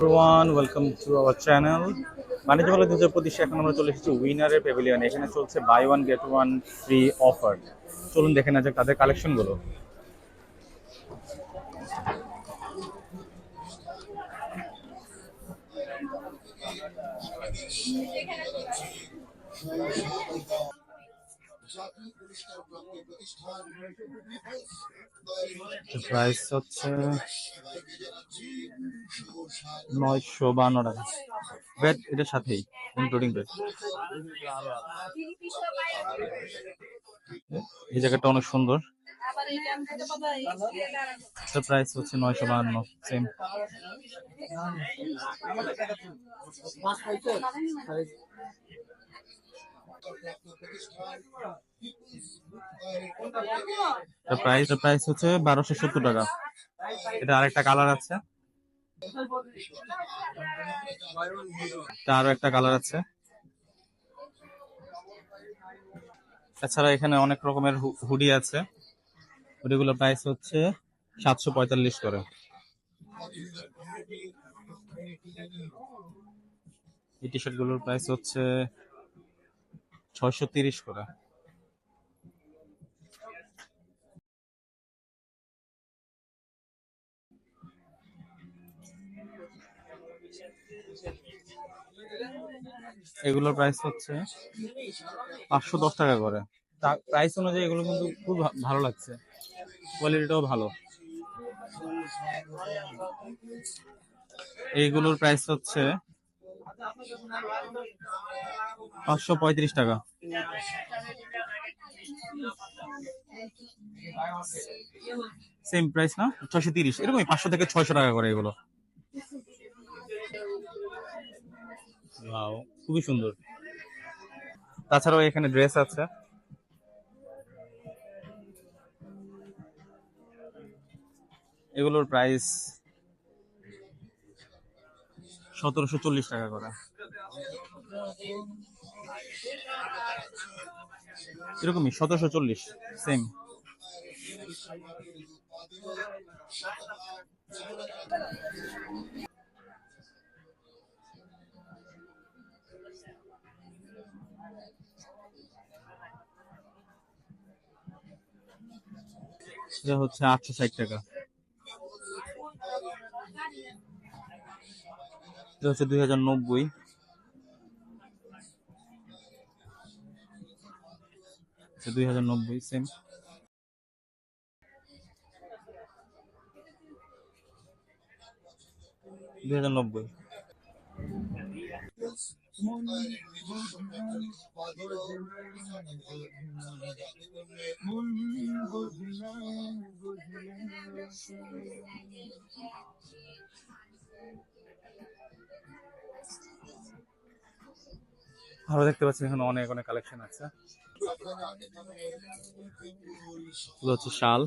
Everyone welcome to our channel বাণিজ্য মেলা দু হাজার পঁচিশে এখন আমরা চলে এসেছি উইনারের প্যাভিলিয়ন এখানে চলছে buy one get one free offer চলুন দেখে না যাক তাদের কালেকশনগুলো প্রাইস হচ্ছে নয়শো বান্ন টাকা। ব্যাট এটার সাথেই ইনক্লুডিং ব্যাট এই জায়গাটা অনেক সুন্দর। প্রাইস হচ্ছে নয়শো বাহান্ন সেম প্রাইস প্রাইস হচ্ছে বারোশো সত্তর টাকা। এটা আরেকটা কালার আছে। আরও একটা কালার আছে। তাছাড়া এখানে অনেক রকমের হুডি আছে। হুডিগুলোর প্রাইস হচ্ছে সাতশো পঁয়তাল্লিশ করে। এই টি শার্টগুলোর প্রাইস হচ্ছে ছয়শো তিরিশ করে। এগুলোর প্রাইস হচ্ছে পাঁচশো দশ টাকা করে। প্রাইস অনুযায়ী এগুলো কিন্তু খুব ভালো লাগছে। কোয়ালিটিটাও ভালো। এইগুলোর প্রাইস হচ্ছে পাঁচশো পঁয়ত্রিশ টাকা। সেম প্রাইস না? ছয়শো তিরিশ। এরকমই পাঁচশো থেকে ছয়শো টাকা করে এগুলো। খুবই সুন্দর। তাছাড়াও এখানে ড্রেস আছে। এগুলোর প্রাইস সতেরোশো চল্লিশ টাকা করে। এরকমই সতেরোশো চল্লিশ সেম এটা হচ্ছে আটশো ষাট টাকা। এটা হচ্ছে দুই হাজার নব্বই। দুই হাজার নব্বই সেম দুই হাজার নব্বই। আরও দেখতে পাচ্ছি এখানে অনেক অনেক কালেকশন আছে। হচ্ছে শাল।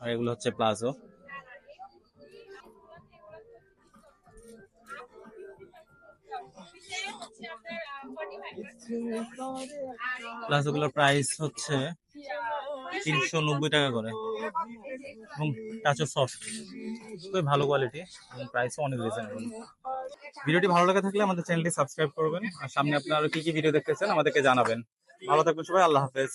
আর এগুলো হচ্ছে প্লাজো। প্লাজো গুলোর প্রাইস হচ্ছে তিনশো নব্বই টাকা করে। এবং টাচও সফট খুবই ভালো কোয়ালিটি এবং প্রাইসও অনেক রিজনেবল ভিডিওটি ভালো লাগে থাকলে আমাদের চ্যানেলটি সাবস্ক্রাইব করবেন। আর সামনে আপনারা কি কি ভিডিও দেখতেছেন আমাদেরকে জানাবেন। ভালো থাকবেন সবাই, আল্লাহ হাফেজ।